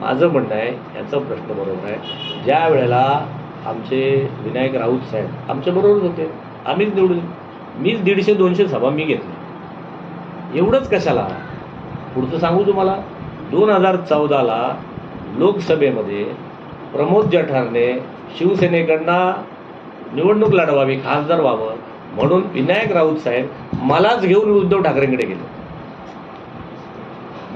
माझं म्हणणं आहे याचा प्रश्न बरोबर आहे. ज्या वेळेला आमचे विनायक राऊत साहेब आमच्या बरोबरच होते. आम्हीच निवडून मीच दीडशे दोनशे सभा मी घेतली एवढंच कशाला? पुढचं सांगू तुम्हाला. दोन हजार चौदाला लोकसभेमध्ये प्रमोद जठारने शिवसेनेकडनं निवडणूक लढवावी खासदार व्हावं म्हणून विनायक राऊत साहेब मलाच घेऊन उद्धव ठाकरेंकडे गेले.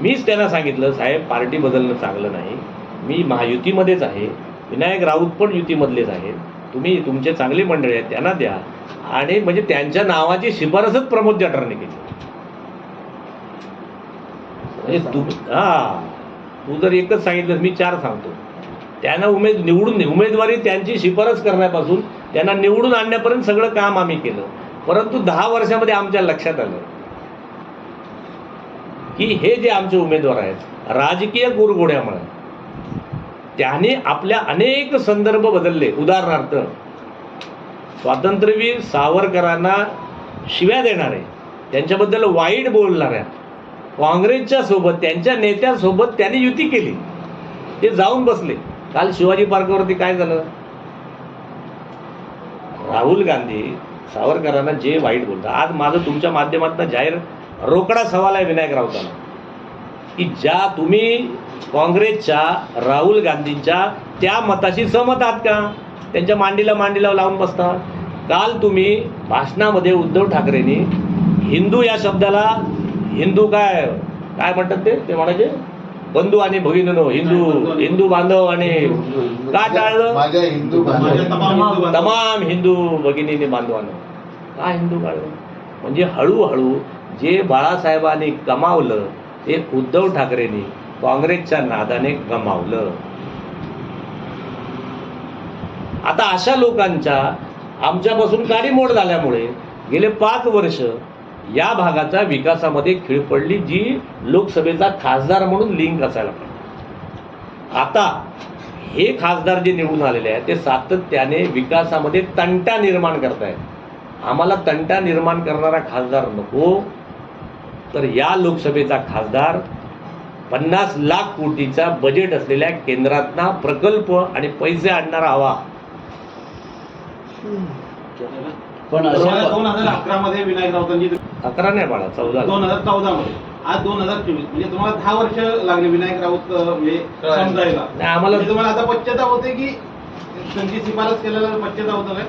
मीच त्यांना सांगितलं साहेब पार्टी बदलणं चांगलं नाही. मी महायुतीमध्येच आहे. विनायक राऊत पण युतीमधलेच आहेत तुम्ही तुमचे चांगले मंडळी आहेत त्यांना द्या. आणि म्हणजे त्यांच्या नावाची शिफारसच प्रमोद जठारने केली. म्हणजे तू हा तू जर एकच सांगितलं मी चार सांगतो. त्यांना उमेद निवडून उमेदवारी त्यांची शिफारस करण्यापासून त्यांना निवडून आणण्यापर्यंत सगळं काम आम्ही केलं. परंतु दहा वर्षामध्ये आमच्या लक्षात आलं. की हे जे आमचे उमेदवार आहेत राजकीय गुरघोड्यामुळे त्याने आपल्या अनेक संदर्भ बदलले. उदाहरणार्थ स्वातंत्र्यवीर सावरकरांना शिव्या देणारे त्यांच्याबद्दल वाईट बोलणाऱ्या काँग्रेसच्या सोबत त्यांच्या नेत्यासोबत त्यांनी युती केली. ते जाऊन बसले. काल शिवाजी पार्कवरती काय झालं? राहुल गांधी सावरकरांना जे वाईट बोलतात. आज माझं तुमच्या माध्यमातून जाहीर रोकडा सवाल आहे विनायक राऊतांना. की ज्या तुम्ही काँग्रेसच्या राहुल गांधींच्या त्या मताशी सहमत आहात का? त्यांच्या मांडीला मांडीला लावून बसता काल तुम्ही भाषणामध्ये उद्धव ठाकरेंनी हिंदू या शब्दाला हिंदू काय काय म्हणतात ते? ते म्हणायचे बंधू आणि भगिनीनो हिंदू हिंदू बांधव आणि का टाळलं? तमाम हिंदू बांधव- तमाम हिंदू भगिनीने बांधवानं. का हिंदू बांधव? म्हणजे हळूहळू जे बाळासाहेबांनी गमावलं ते उद्धव ठाकरेंनी काँग्रेसच्या नादाने गमावलं. आता अशा लोकांच्या आमच्यापासून काडीमोड झाल्यामुळे गेले पाच वर्ष या भागाच्या विकासामध्ये खिळ पडली जी लोकसभेचा खासदार म्हणून लिंक असायला पाहिजे. आता हे खासदार जे निवडून आलेले आहेत ते सातत्याने विकासामध्ये तंटा निर्माण करतायत. आम्हाला तंटा निर्माण करणारा खासदार नको. तर या लोकसभेचा खासदार पन्नास लाख कोटीचा बजेट असलेल्या केंद्रातना प्रकल्प आणि पैसे आणणारा हवा. पण दोन हजार अकरा मध्ये विनायक राऊतांची अकरा नाही बाळा चौदा. दोन हजार चौदा मध्ये आज दोन हजार चोवीस. म्हणजे तुम्हाला दहा वर्ष लागले विनायक राऊत म्हणजे समजायला. नाही आम्हाला म्हणजे तुम्हाला आता पश्चाताप होते की त्यांची शिफारस केलेला पश्चाताप होतं काय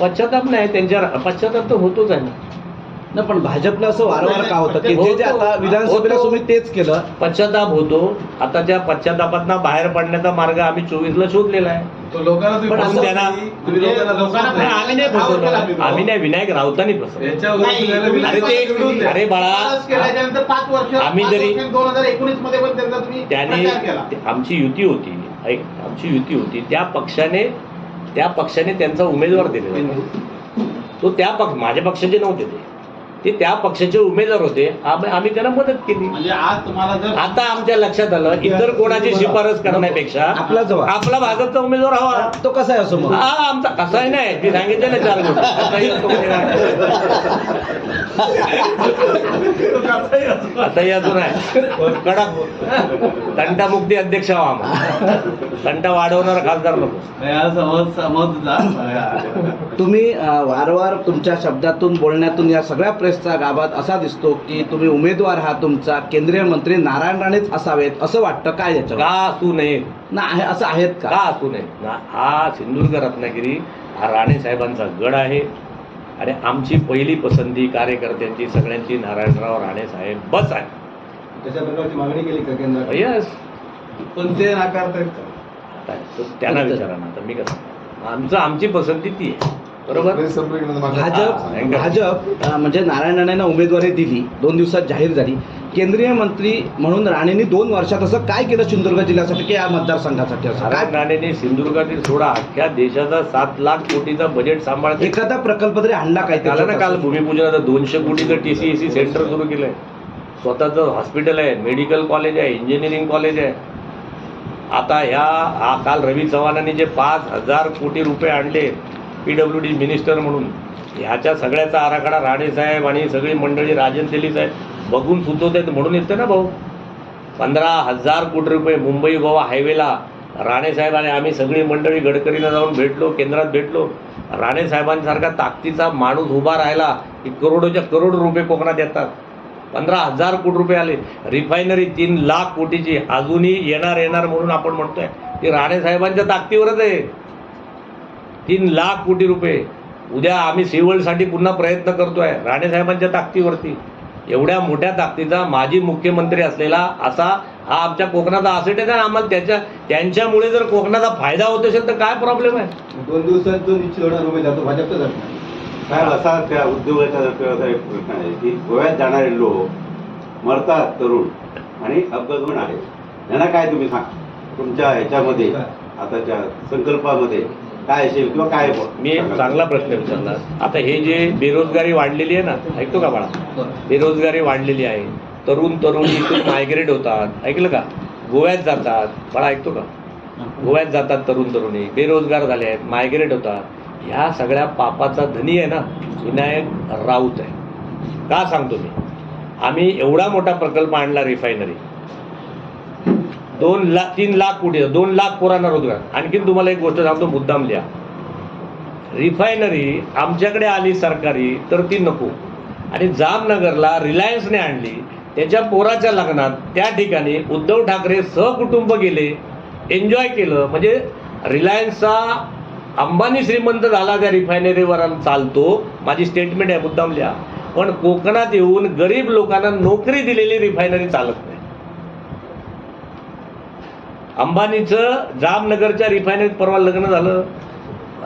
पश्चाताप नाही त्यांच्या पश्चाताप तर होतोच आहे ना. पण भाजपला असं वारंवार का होतं? की जे जे आता विधानसभेला. तुम्ही तेच केलं. पश्चाताप होतो. आता त्या पश्चातापातनं बाहेर पडण्याचा मार्ग आम्ही चोवीसला शोधलेला आहे. पण त्यांना-. नाही. आम्ही नाही फसवलं. आम्ही नाही विनायक राऊतांनी फसवलं. अरे ते बाळा पाच वर्ष आम्ही जरी- दोन हजार एकोणीसमध्ये पण त्यांचा तुम्ही त्याने प्रचार केला. ते- आमची युती होती. ऐक आमची युती होती. त्या पक्षाने त्या पक्षाने त्यांचा उमेदवार दिलेला तो त्या पक्ष माझ्या पक्षाचे नव्हते ते. ते त्या पक्षाचे उमेदवार होते. आम्ही आम्ही त्यांना मदत केली. म्हणजे आज तुम्हाला जर आता आमच्या लक्षात आलं इतर कोणाची शिफारस करण्यापेक्षा आपला जवळ. आपला भाजपचा उमेदवार हवा. तो कसा आहे असो मग? हा आमचा कसाही नाही. मी सांगितलं ना चार गोष्टी. कसाही असो नाही. कडक. तंटामुक्ती अध्यक्ष हवा आम्हाला. तंटा वाढवणारा खासदार नको. तुम्ही वारंवार तुमच्या शब्दातून बोलण्यातून या सगळ्या प्रेसचा गाभात असा दिसतो की तुम्ही उमेदवार हा तुमचा केंद्रीय मंत्री नारायण राणेच असावेत असं वाटतं काय याच्यावर? का असू नये? ना आहे असं आहेत का? असू नये? ना हा सिंधुदुर्ग रत्नागिरी हा राणे साहेबांचा गड आहे. आणि आमची पहिली पसंती कार्यकर्त्यांची सगळ्यांची नारायणराव राणे साहेब बस आहे. त्याच्या प्रकारची मागणी केली का केंद्रात? यस पण ते नाकारतायत त्यांना विचारा ना आता मी कसं आमचं आमची पसंती ती आहे. बरोबर? मागणी- भाजप भाजप म्हणजे नारायण राणेंना उमेदवारी दिली. दोन दिवसात जाहीर झाली. केंद्रीय मंत्री म्हणून राणेंनी दोन वर्षात असं काय केलं सिंधुदुर्ग जिल्ह्यासाठी की या मतदारसंघासाठी असं? नारायण काय राणेने सिंधुदुर्गातील सोडा अख्ख्या देशाचा सात लाख कोटीचा बजेट सांभाळते. एखादा प्रकल्प तरी आणला काय काल ना काल? भूमिपूजनाचं दोनशे कोटीचं टी सी सी सेंटर सुरू केलंय. स्वतःचं हॉस्पिटल आहे मेडिकल कॉलेज आहे इंजिनिअरिंग कॉलेज आहे. आता ह्या काल रवी चव्हाणांनी जे पाच हजार कोटी रुपये आणले पी डब्ल्यू डी मिनिस्टर म्हणून. ह्याच्या सगळ्याचा आराखडा राणेसाहेब आणि सगळी मंडळी राजन तेली साहेब बघून सुचवत आहेत म्हणून येते ना भाऊ. पंधरा हजार कोटी रुपये मुंबई गोवा हायवेला राणेसाहेब आणि आम्ही सगळी मंडळी गडकरीला जाऊन भेटलो केंद्रात भेटलो. राणेसाहेबांसारखा ताकदीचा माणूस उभा राहिला की करोडोच्या करोड रुपये कोकणात येतात. पंधरा हजार कोटी रुपये आले. रिफायनरी तीन लाख कोटीची अजूनही येणार येणार म्हणून आपण म्हणतोय. ती राणेसाहेबांच्या ताकदीवरच आहे. तीन लाख कोटी रुपये. उद्या आम्ही सिवलसाठी पुन्हा प्रयत्न करतोय राणे साहेबांच्या ताकदीवरती. एवढ्या मोठ्या ताकदीचा माजी मुख्यमंत्री असलेला असा हा आमच्या कोकणाचा असेट आहे ना आम्हाला त्याच्या त्यांच्यामुळे जर कोकणाचा फायदा होत असेल तर काय प्रॉब्लेम आहे? दोन दिवसात जो निश्चित होणार उमेद जातो भाजपचा जातो साहेब असा त्या उद्योगाचा एक प्रश्न आहे की गोव्यात जाणारे लोक मरतात तरुण आणि अपघात पण आहे त्यांना काय तुम्ही सांग? तुमच्या ह्याच्यामध्ये आताच्या संकल्पामध्ये काय असेल किंवा काय मी एक चांगला प्रश्न विचारला आता हे जे बेरोजगारी वाढलेली आहे ना ऐकतो का बाळा? बेरोजगारी वाढलेली आहे. तरुण तरुणी इथून मायग्रेट होतात. ऐकलं का? गोव्यात जातात. बाळा ऐकतो का? गोव्यात जातात तरुण तरुणी. बेरोजगार झाले आहेत मायग्रेट होतात. ह्या सगळ्या पापाचा धनी आहे ना विनायक राऊत आहे. का सांगतो मी? आम्ही एवढा मोठा प्रकल्प आणला रिफायनरी दोन लाख तीन लाख कोटी दोन लाख पोरांना रोजगार. आणखीन तुम्हाला एक गोष्ट सांगतो मुद्दाम लिहा. रिफायनरी आमच्याकडे आली सरकारी तर ती नको. आणि जामनगरला रिलायन्सने आणली. त्याच्या पोराच्या लग्नात त्या ठिकाणी उद्धव ठाकरे सहकुटुंब गेले. एन्जॉय केलं. म्हणजे रिलायन्सचा अंबानी श्रीमंत झाला त्या रिफायनरीवर चालतो. माझी स्टेटमेंट आहे मुद्दाम लिहा. पण कोकणात येऊन गरीब लोकांना नोकरी दिलेली रिफायनरी चालत नाही. अंबानीचं जामनगरच्या रिफायनरीत परवा लग्न झालं.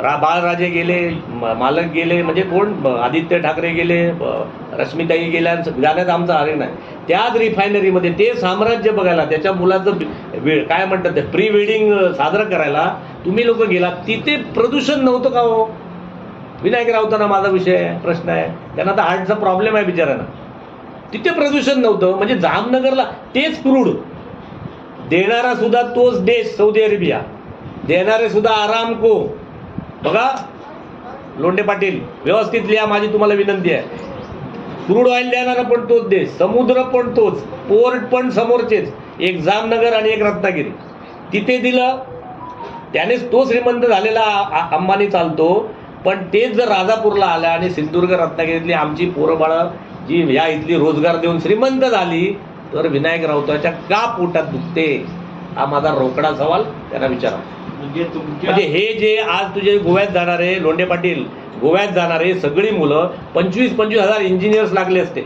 रा बाळराजे गेले म- मालक गेले म्हणजे कोण? आदित्य ठाकरे गेले ब- रश्मिताई गेल्या जाण्यात आमचा आले नाही. त्याच रिफायनरीमध्ये ते साम्राज्य बघायला त्याच्या मुलाचं वेळ वे- काय म्हणतात ते प्री वेडिंग साजरं करायला तुम्ही लोक गेला तिथे प्रदूषण नव्हतं का हो? विनायक राऊतांना माझा विषय आहे प्रश्न आहे. त्यांना तर हार्टचा प्रॉब्लेम आहे बिचाऱ्यांना. तिथे प्रदूषण नव्हतं म्हणजे जामनगरला तेच क्रूड. देणारा सुद्धा तोच देश सौदी अरेबिया. देणारे सुद्धा आरामको बघा लोंडे पाटील व्यवस्थित लिहा माझी तुम्हाला विनंती आहे. क्रूड ऑइल देणारा पण तोच देश समुद्र पण तोच पोर्ट पण समोरचेच एक जामनगर आणि एक रत्नागिरी. तिथे दिलं त्यानेच तो श्रीमंत झालेला अंबानी चालतो. पण तेच जर राजापूरला आला आणि सिंधुदुर्ग रत्नागिरीतली आमची पोरं बाळं जी या इथली रोजगार देऊन श्रीमंत झाली तर विनायक राऊताच्या का पोटात दुखते? हा माझा रोकडा सवाल त्यांना विचारा. म्हणजे म्हणजे हे जे आज तुझे गोव्यात जाणारे लोंढे पाटील गोव्यात जाणारे सगळी मुलं पंचवीस पंचवीस हजार इंजिनियर्स लागले असते.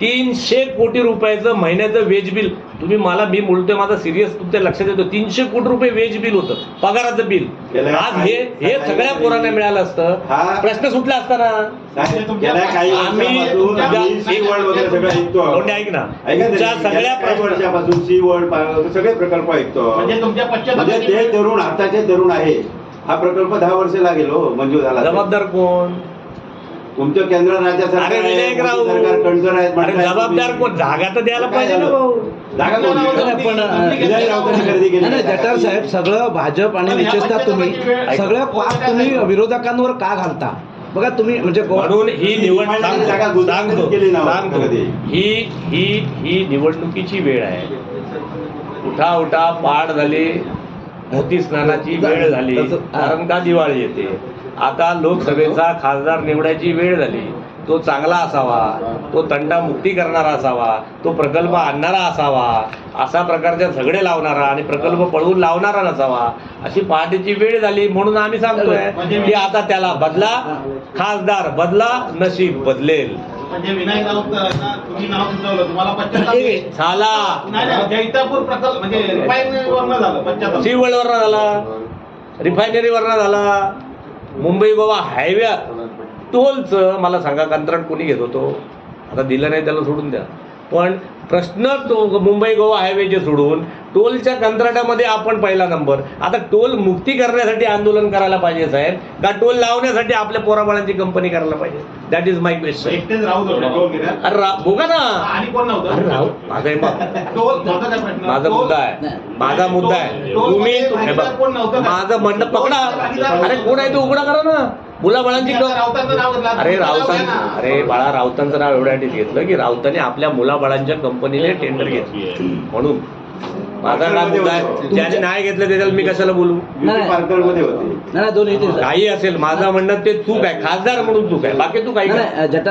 तीनशे कोटी रुपयाचं महिन्याचं वेज बिल तुम्ही मला मी बोलतोय माझा सिरियस तुमच्या लक्षात येतो. तीनशे कोटी रुपये वेज बिल होतं पगाराचं बिल आज हे हे सगळ्या पोरांना मिळालं असतं. हा- प्रश्न सुटला असता ना? आम्ही वर्षापासून तुमच्या- आम्ही सी वर्ल्ड वगैरे सगळं ऐकतो लोंढे ऐक ना. ऐका तुमच्या सगळ्या वर्षापासून सी वर्ल्ड सगळे प्रकल्प ऐकतो म्हणजे तुमच्या म्हणजे पश्चात ते तरुण आताचे तरुण आहे. हा प्रकल्प दहा वर्ष लागेल हो मंजूर झाला. जबाबदार कोण? तुमचं केंद्र राज्य सरकार अरे आहे, विनायक राव मोदी सरकार कणकर आहेत अरे म्हणताय जबाबदार तुम्ही. कोण जागा तर द्यायला पाहिजे ना झालं? भाऊ जागा कोण नाही, दिली? नाही, पण अं, विनायक राऊतांनी खरेदी केली नाही नाही, नाही. जठार साहेब सगळं भाजप आणि पण विशेषतः तुम्ही पंचायतीमध्ये सगळं पाप तुम्ही विरोधकांवर का घालता बघा तुम्ही म्हणजे गो- म्हणून ही निवड ही सांगतो जागा गुजरातमध्ये सांगतो केली ना सांगतो कधी. ही ही ही निवडणुकीची वेळ आहे उठा उठा पाड झाली मोती स्नानाची वेळ झाली तसं- हा. कारण का दिवाळी येते आता लोकसभेचा खासदार निवडायची वेळ झाली. तो चांगला असावा तो तंटा मुक्ती करणारा असावा तो प्रकल्प आणणारा असावा असा प्रकारच्या झगडे लावणारा आणि प्रकल्प पळवून लावणारा नसावा अशी पहाटेची वेळ झाली म्हणून आम्ही सांगतोय की आता त्याला बदला खासदार बदला नशीब बदलेल. म्हणजे. झाला. म्हणजे रिफायनरीवरनं झालं झाला. रिफायनरीवरनं झाला. मुंबई गोवा हायवे टोलचं मला सांगा कंत्राट कोणी घेत होतो? आता दिलं नाही त्याला सोडून द्या. पण प्रश्न तो मुंबई गोवा हायवेचे सोडून टोलच्या कंत्राटामध्ये आपण पहिला नंबर. आता टोल मुक्ती करण्यासाठी आंदोलन करायला पाहिजे साहेब. का टोल लावण्यासाठी आपल्या पोराबाळांची कंपनी करायला पाहिजे? That is my question. अरे बघा ना. आणि कोण अरे राव माझा माझा मुद्दा आहे. माझा मुद्दा आहे. टोल- तुम्ही? माझं म्हणणं पकडा अरे कोण आहे तो? उघडा करा ना. नाव घेतलं, अरे राऊतां. अरे बाळा राऊतांचं नाव एवढ्यासाठी घेतलं की राऊतांनी आपल्या मुलाबाळांच्या कंपनीने टेंडर घेतली. म्हणून माझा मुद्दा आहे. ज्याने नाही घेतलं त्याच्याला मी कशाला बोलू? होते. नाही काही असेल. माझं म्हणणं ते चूक आहे. खासदार म्हणून चूक आहे. बाकी तू काही नाही कर. नाही जटा